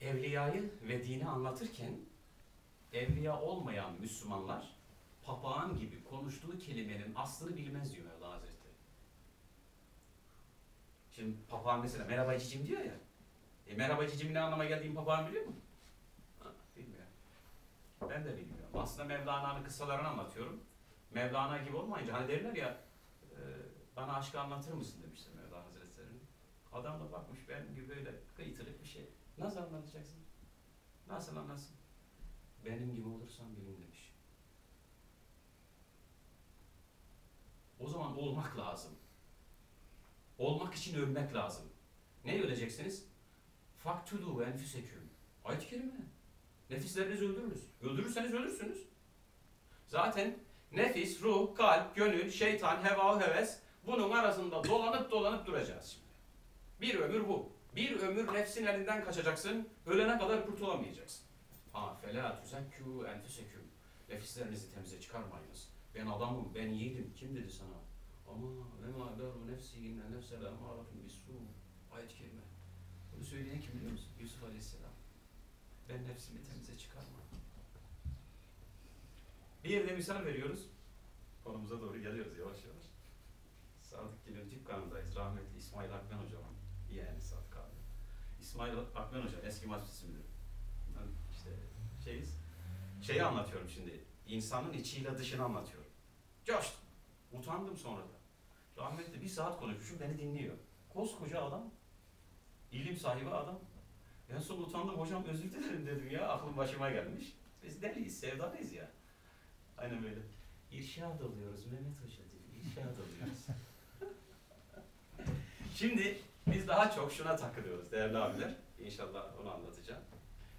evliyayı ve dini anlatırken evliya olmayan Müslümanlar papağan gibi konuştuğu kelimenin aslını bilmez diyor Mevlana Hazretleri. Şimdi papağan mesela merhaba cicim diyor ya. E merhaba cicim ne anlama geldiğini papağan biliyor mu? Bilmiyor. Ben de bilmiyorum. Aslında Mevlana'nın kıssalarını anlatıyorum. Mevlana gibi olmayınca hani derler ya e, bana aşkı anlatır mısın demişler Mevlana Hazretleri'nin. Adam da bakmış benim gibi böyle kıytırık bir şey. Nasıl anlatacaksın? Nasıl anlasın? Benim gibi olursan bilin demiş. O zaman olmak lazım. Olmak için ölmek lazım. Ne öleceksiniz? Faktulu enfüseküm. Ayet-i kerime. Nefislerinizi öldürürüz. Öldürürseniz ölürsünüz. Zaten nefis, ruh, kalp, gönül, şeytan, heva, heves bunun arasında dolanıp dolanıp duracağız şimdi. Bir ömür bu. Bir ömür nefsin elinden kaçacaksın. Ölene kadar kurtulamayacaksın. Ha felâ tuzekkû enfüseküm. Nefislerinizi temize çıkarmayınız. Ben adamım, ben yiğidim. Kim dedi sana? Ama ve mâ dâru nefsî inne nefsel emmâratun bisû. Ayet-i kerime. Bunu söyleyen kim biliyor musun? Yusuf Aleyhisselam. Ben nefsimi temize çıkarmam. Bir yerde misal veriyoruz. Konumuza doğru geliyoruz yavaş yavaş. Sadık Gül'ün dükkanındayız. Rahmetli İsmail Akmen hocamın yeğeni Sadık. İsmail Akmen hocam eski ismidir. Ben işte şeyiz. Şeyi anlatıyorum şimdi. İnsanın içiyle dışını anlatıyorum. Coştum. Utandım sonra da. Rahmetli bir saat konuşmuşum beni dinliyor. Koskoca adam. ilim sahibi adam. En son utandım hocam özür dilerim dedim ya. Aklım başıma gelmiş. Biz deliyiz, sevdalıyız ya. Aynen böyle. İrşad oluyoruz Mehmet Hoca diyor. İrşad oluyoruz. Şimdi biz daha çok şuna takılıyoruz değerli abiler. İnşallah onu anlatacağım.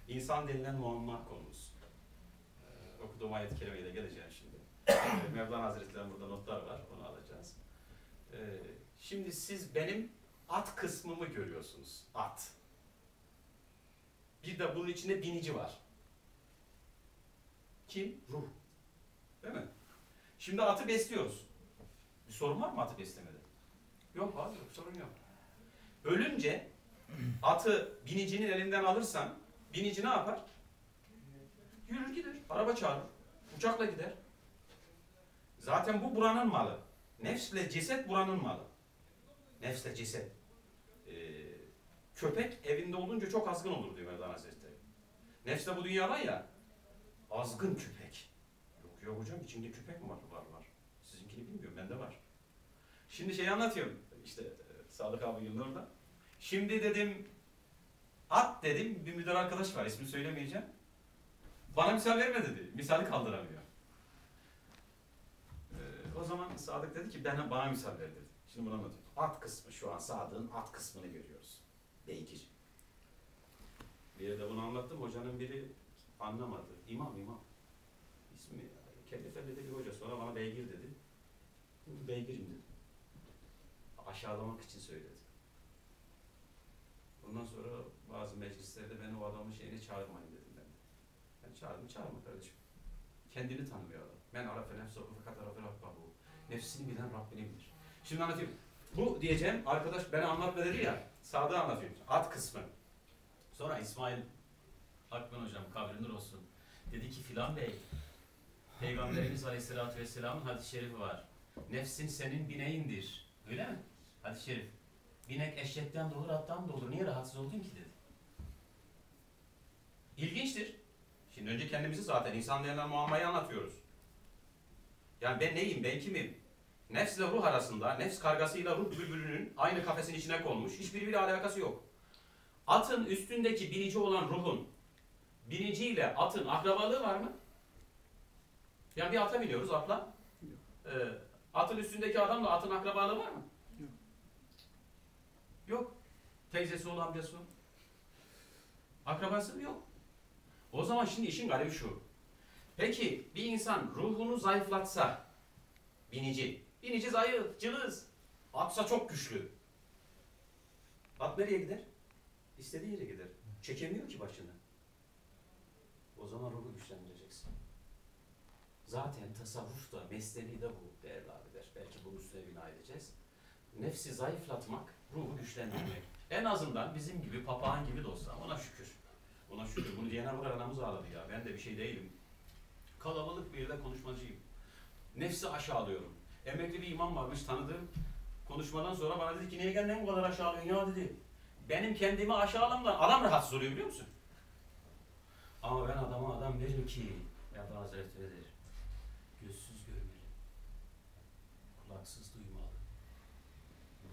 İnsan denilen muamma konumuz. Ee, okuduğum ayet-i kerimeye de geleceğim şimdi. Ee, Mevlana Hazretleri'nin burada notlar var, onu alacağız. Ee, şimdi siz benim at kısmımı görüyorsunuz. At. Bir de bunun içinde binici var. Kim? Ruh. Değil mi? Şimdi atı besliyoruz. Bir sorun var mı atı beslemede? Yok abi yok sorun yok. Ölünce atı binicinin elinden alırsan binici ne yapar? Yürür gider. Araba çağırır. Uçakla gider. Zaten bu buranın malı. Nefsle ceset buranın malı. Nefsle ceset. Ee, köpek evinde olunca çok azgın olur diyor Mevlana Hazretleri. Nefs de bu dünyada ya azgın köpek. Yok yok hocam içinde köpek mi var? Var var. Sizinkini bilmiyorum bende var. Şimdi şey anlatıyorum. İşte Sadık abi Yıldırım'da. Şimdi dedim at dedim bir müdür arkadaş var ismini söylemeyeceğim. Bana misal verme dedi. Misali kaldıramıyor. Ee, o zaman Sadık dedi ki ben bana misal ver dedi. Şimdi bunu anlatıyorum. At kısmı şu an Sadık'ın at kısmını görüyoruz. Beygir. Bir yerde bunu anlattım. Hocanın biri anlamadı. İmam imam. İsmi Kellefelli'de bir hoca. Sonra bana beygir dedi. Beygirim dedim. Aşağılamak için söyledi. Ondan sonra bazı meclislerde ben o adamın şeyini çağırmayın dedim ben. Ben çağırdım, çağırma kardeşim. Kendini tanımıyor adam. Ben arafe nefsehu fakat arafe rabbahu. Nefsini bilen Rabbini bilir. Şimdi anlatayım. Bu diyeceğim arkadaş beni anlatma dedi ya. Sağda anlatıyorum. At kısmı. Sonra İsmail Akman hocam kabri nur olsun. Dedi ki filan bey Peygamberimiz Aleyhisselatü Vesselam'ın hadis-i şerifi var. Nefsin senin bineğindir. Öyle mi? Hadis-i şerif. Binek eşekten de olur, attan da olur. Niye rahatsız oldun ki dedi. İlginçtir. Şimdi önce kendimizi zaten insan denilen muammayı anlatıyoruz. Yani ben neyim, ben kimim? Nefsle ruh arasında, nefs kargasıyla ruh bülbülünün aynı kafesin içine konmuş. Hiçbirbiriyle alakası yok. Atın üstündeki binici olan ruhun biniciyle atın akrabalığı var mı? Yani bir ata biniyoruz atla. Ee, atın üstündeki adamla atın akrabalığı var mı? Yok. Teyzesi olan amcası. Akrabası mı yok? O zaman şimdi işin garibi şu. Peki bir insan ruhunu zayıflatsa, binici, binici zayıf, cılız, atsa çok güçlü. At nereye gider? İstediği yere gider. Çekemiyor ki başını. O zaman ruhu güçlendireceksin. Zaten tasavvuf da, mesleği de bu değerli abiler. Belki bunun üstüne bina edeceğiz. Nefsi zayıflatmak, ruhu güçlendirmek. En azından bizim gibi, papağan gibi de olsa ona şükür. diyene kadar anamız ağladı ya. Ben de bir şey değilim. Kalabalık bir yerde konuşmacıyım. Nefsi aşağılıyorum. Emekli bir imam varmış tanıdığım. Konuşmadan sonra bana dedi ki niye kendini bu kadar aşağılıyorsun ya dedi. Benim kendimi aşağılamdan adam rahatsız oluyor biliyor musun? Ama ben adama adam derim ki Mevla Hazretleri'dir. Gözsüz görmeli. Kulaksız duymalı.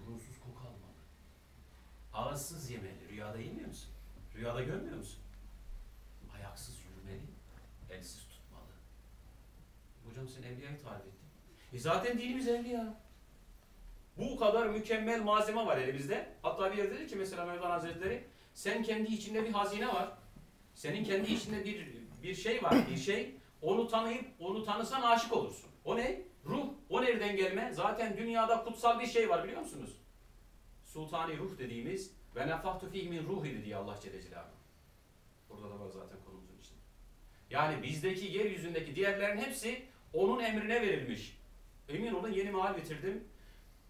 Burunsuz koku almalı. Ağızsız yemeli. Rüyada yemiyor musun? Rüyada görmüyor musun? Ayaksız yürümeli. Elsiz tutmalı. Hocam sen evliyayı tarif ettin. E zaten dinimiz evliya. Bu kadar mükemmel malzeme var elimizde. Hatta bir yerde dedi ki mesela Mevlana Hazretleri sen kendi içinde bir hazine var. Senin kendi içinde bir bir şey var, bir şey. Onu tanıyıp onu tanısan aşık olursun. O ne? Ruh. O nereden gelme? Zaten dünyada kutsal bir şey var biliyor musunuz? Sultani ruh dediğimiz ve nefahtu fih min ruhi diye Allah Celle Celaluhu. Burada da var zaten konumuzun içinde. Yani bizdeki yeryüzündeki diğerlerin hepsi onun emrine verilmiş. Emin olun yeni mahal bitirdim.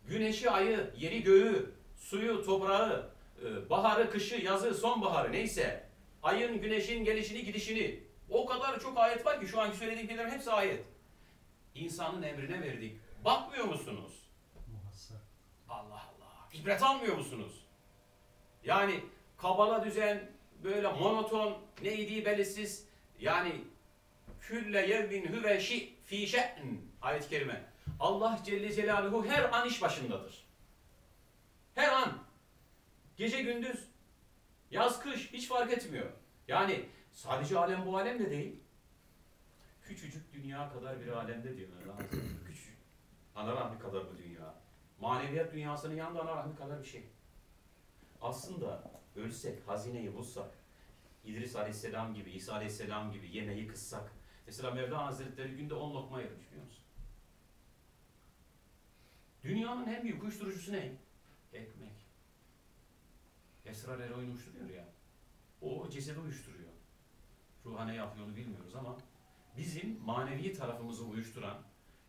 Güneşi, ayı, yeri göğü, suyu, toprağı, e, baharı, kışı, yazı, sonbaharı neyse. Ayın, güneşin gelişini, gidişini. O kadar çok ayet var ki şu anki söylediklerim hepsi ayet. İnsanın emrine verdik. Bakmıyor musunuz? Allah Allah. İbret almıyor musunuz? Yani kabala düzen, böyle monoton, neydi belirsiz. Yani külle yevmin hüve şi fi şe'n. Ayet-i kerime. Allah Celle Celaluhu her an iş başındadır. Her an. Gece gündüz. Yaz kış hiç fark etmiyor. Yani sadece alem bu alem de değil. Küçücük dünya kadar bir alemde diyor Mevlana. Küçücük. Ana rahmi kadar bu dünya. Maneviyat dünyasının yanında ana rahmi kadar bir şey. Aslında ölsek, hazineyi bulsak, İdris Aleyhisselam gibi, İsa Aleyhisselam gibi yemeği kıssak. Mesela Mevlana Hazretleri günde 10 lokma yermiş biliyor musun? Dünyanın en büyük uyuşturucusu ne? Ekmek. Esrar eroin uyuşturuyor ya. O cesedi uyuşturuyor. Ruha ne yapıyor onu bilmiyoruz ama bizim manevi tarafımızı uyuşturan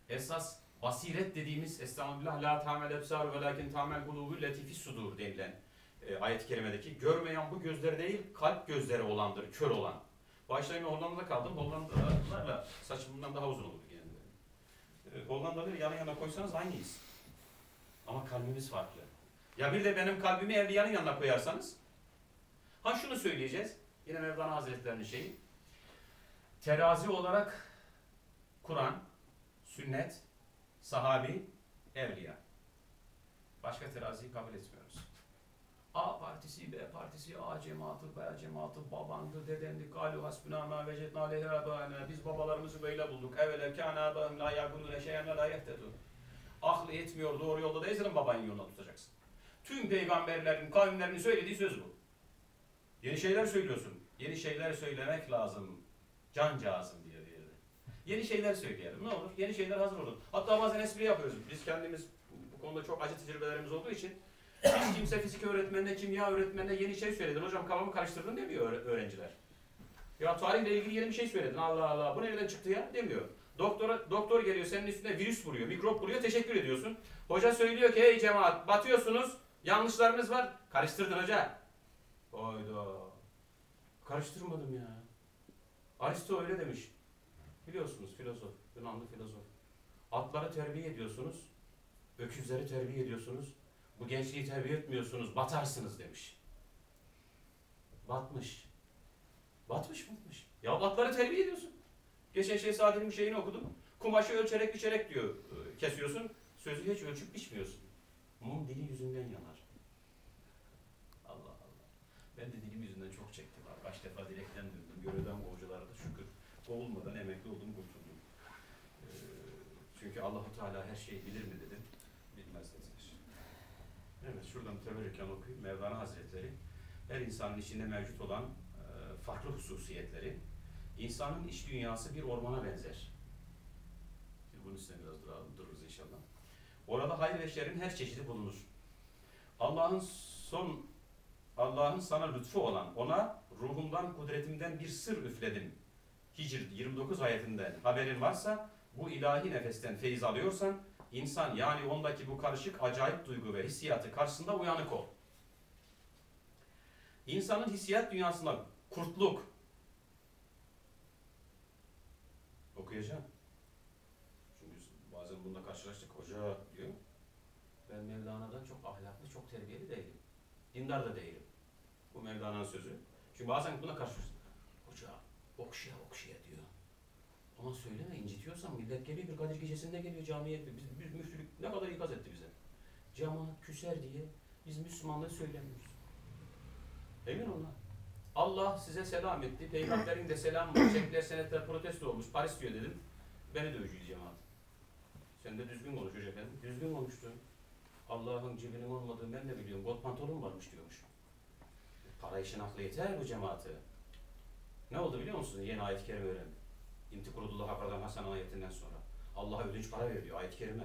esas basiret dediğimiz Estağfirullah la tamel ebsar ve lakin tamel kulubu latifi sudur denilen e, ayet-i kerimedeki görmeyen bu gözleri değil kalp gözleri olandır, kör olan. Başlayın Hollanda'da kaldım. Hollandalılarla saçımdan daha uzun olur genelde. E, Hollandalıları yan yana koysanız aynıyız. Ama kalbimiz farklı. Ya bir de benim kalbimi evliyanın yanına koyarsanız ha şunu söyleyeceğiz. Yine Mevlana Hazretleri'nin şeyi. Terazi olarak Kur'an, sünnet, sahabi, evliya. Başka teraziyi kabul etmiyoruz. A partisi, B partisi, A cemaati, B cemaati, babandı, dedendi, galu hasbuna ma vecetna aleyhi. Biz babalarımızı böyle bulduk. Evvela kâne âbâhum la yâgûnûne şeyen ve la yehtedûn. Aklı yetmiyor, doğru yolda değilsen babanın yoluna tutacaksın. Tüm peygamberlerin, kavimlerinin söylediği söz bu. Yeni şeyler söylüyorsun. Yeni şeyler söylemek lazım. Cancağızım diye diye. Yeni şeyler söyleyelim. Ne olur? Yeni şeyler hazır olun. Hatta bazen espri yapıyoruz. Biz kendimiz bu konuda çok acı tecrübelerimiz olduğu için hiç kimse fizik öğretmenine, kimya öğretmenine yeni şey söyledin. Hocam kafamı karıştırdın demiyor öğre- öğrenciler. Ya tarihle ilgili yeni bir şey söyledin. Allah Allah. Bu nereden çıktı ya? Demiyor. Doktora, doktor geliyor senin üstüne virüs vuruyor, mikrop vuruyor. Teşekkür ediyorsun. Hoca söylüyor ki hey cemaat batıyorsunuz. Yanlışlarınız var. Karıştırdın hoca. Hayda. Karıştırmadım ya. Aristo öyle demiş. Biliyorsunuz filozof, Yunanlı filozof. Atları terbiye ediyorsunuz. Öküzleri terbiye ediyorsunuz. Bu gençliği terbiye etmiyorsunuz. Batarsınız demiş. Batmış. Batmış batmış. Ya atları terbiye ediyorsun. Geçen şey Sadi'nin şeyini okudum. Kumaşı ölçerek biçerek diyor e, kesiyorsun. Sözü hiç ölçüp biçmiyorsun. Mum dili yüzünden yanar. Allah Allah. Ben de dilim yüzünden çok çektim. Kaç defa dilekten döndüm. Görevden Kovulmadan emekli oldum kurtuldum. Ee, çünkü Allahu Teala her şeyi bilir mi dedim. Bilmez dediler. Evet şuradan teberrüken okuyayım. Mevlana Hazretleri her insanın içinde mevcut olan e, farklı hususiyetleri insanın iç dünyası bir ormana benzer. Şimdi bunun üstüne biraz dururuz inşallah. Orada hayır ve şerrin her çeşidi bulunur. Allah'ın son Allah'ın sana lütfu olan ona ruhumdan kudretimden bir sır üfledim. Hicr 29 ayetinden haberin varsa bu ilahi nefesten feyiz alıyorsan insan yani ondaki bu karışık acayip duygu ve hissiyatı karşısında uyanık ol. İnsanın hissiyat dünyasında kurtluk, okuyacağım. Çünkü bazen bununla karşılaştık. Hoca diyor. Ben Mevlana'dan çok ahlaklı, çok terbiyeli değilim. Dindar da değilim. Bu Mevlana'nın sözü. Çünkü bazen buna karşılaştık. Hoca okşaya okşaya diyor. Ama söyleme incitiyorsan millet geliyor bir Kadir gecesinde geliyor camiye. Biz, biz müftülük ne kadar ikaz etti bize. Cemaat küser diye biz Müslümanlığı söylemiyoruz. Emin onlar. Allah size selam etti. Peygamberin de selamı var. Çekler senetler protesto olmuş. Paris diyor dedim. Beni dövücü cemaat. Sen de düzgün konuş hoca efendim. Düzgün konuştun. Allah'ın cebinin olmadığını ben de biliyorum. Kot pantolon varmış diyormuş. Para işin aklı yeter bu cemaate. Ne oldu biliyor musun? Yeni ayet-i kerime öğrendim. İnti kurulullah hakardan Hasan ayetinden sonra. Allah ödünç para veriyor ayet-i kerime.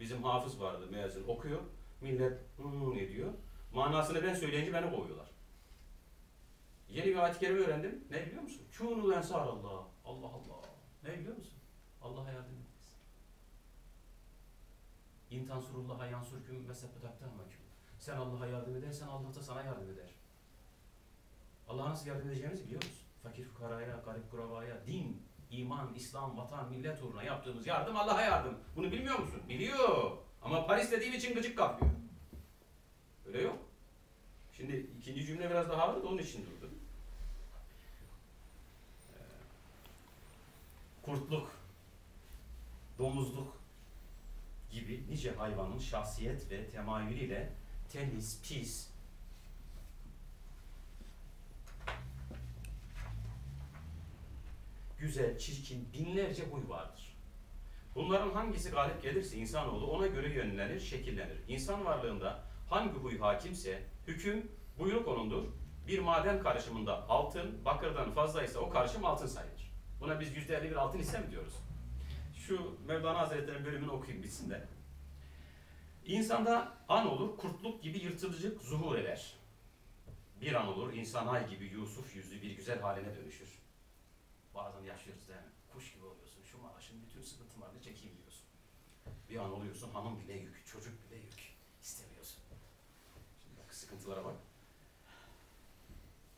Bizim hafız vardı mezun okuyor. Millet hmm ediyor. Manasını ben söyleyince beni kovuyorlar. Yeni bir ayet-i kerime öğrendim. Ne biliyor musun? Kûnul ensar Allah. Allah Allah. Ne biliyor musun? Allah'a yardım ediniz. İntan surullaha yansurküm mesebbetakta hamaküm. Sen Allah'a yardım edersen Allah da sana yardım eder. Allah'a nasıl yardım edeceğimizi biliyor musun? Fakir fukaraya, garip kurabaya, din, iman, İslam, vatan, millet uğruna yaptığımız yardım Allah'a yardım. Bunu bilmiyor musun? Biliyor. Ama Paris dediğin için gıcık kapıyor. Öyle yok. Şimdi ikinci cümle biraz daha ağır da onun için durdum. Ee, Kurtluk, domuzluk gibi nice hayvanın şahsiyet ve temayülüyle temiz, pis, güzel, çirkin binlerce huy vardır. Bunların hangisi galip gelirse insanoğlu ona göre yönlenir, şekillenir. İnsan varlığında hangi huy hakimse hüküm, buyruk onundur. Bir maden karışımında altın, bakırdan fazlaysa o karışım altın sayılır. Buna biz yüzde elli bir altın ise mi diyoruz? Şu Mevlana Hazretleri'nin bölümünü okuyayım bitsin de. İnsanda an olur, kurtluk gibi yırtılıcık zuhur eder. Bir an olur, insan ay gibi Yusuf yüzlü bir güzel haline dönüşür. Bazen yaşıyoruz mi? Kuş gibi oluyorsun. Şu maaşın bütün sıkıntılarını çekeyim diyorsun. Bir an oluyorsun hanım bile yük, çocuk bile yük. İstemiyorsun. Şimdi bak sıkıntılara bak.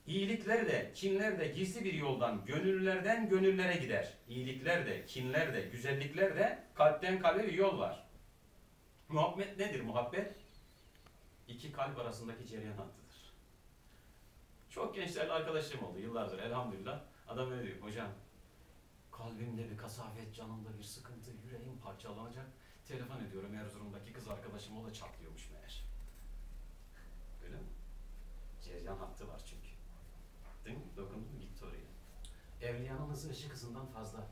İyilikler de, kinler de gizli bir yoldan gönüllerden gönüllere gider. İyilikler de, kinler de, güzellikler de kalpten kalbe bir yol var. Muhabbet nedir muhabbet? İki kalp arasındaki cereyan hattıdır. Çok gençlerle arkadaşım oldu yıllardır elhamdülillah. Adam öyle diyor, hocam kalbimde bir kasafet, canımda bir sıkıntı, yüreğim parçalanacak. Telefon ediyorum Erzurum'daki kız arkadaşım, o da çatlıyormuş meğer. Öyle mi? Cereyan hattı var çünkü. Değil mi? Dokundun mu? Gitti oraya. Evliyanın hızı ışık hızından fazla.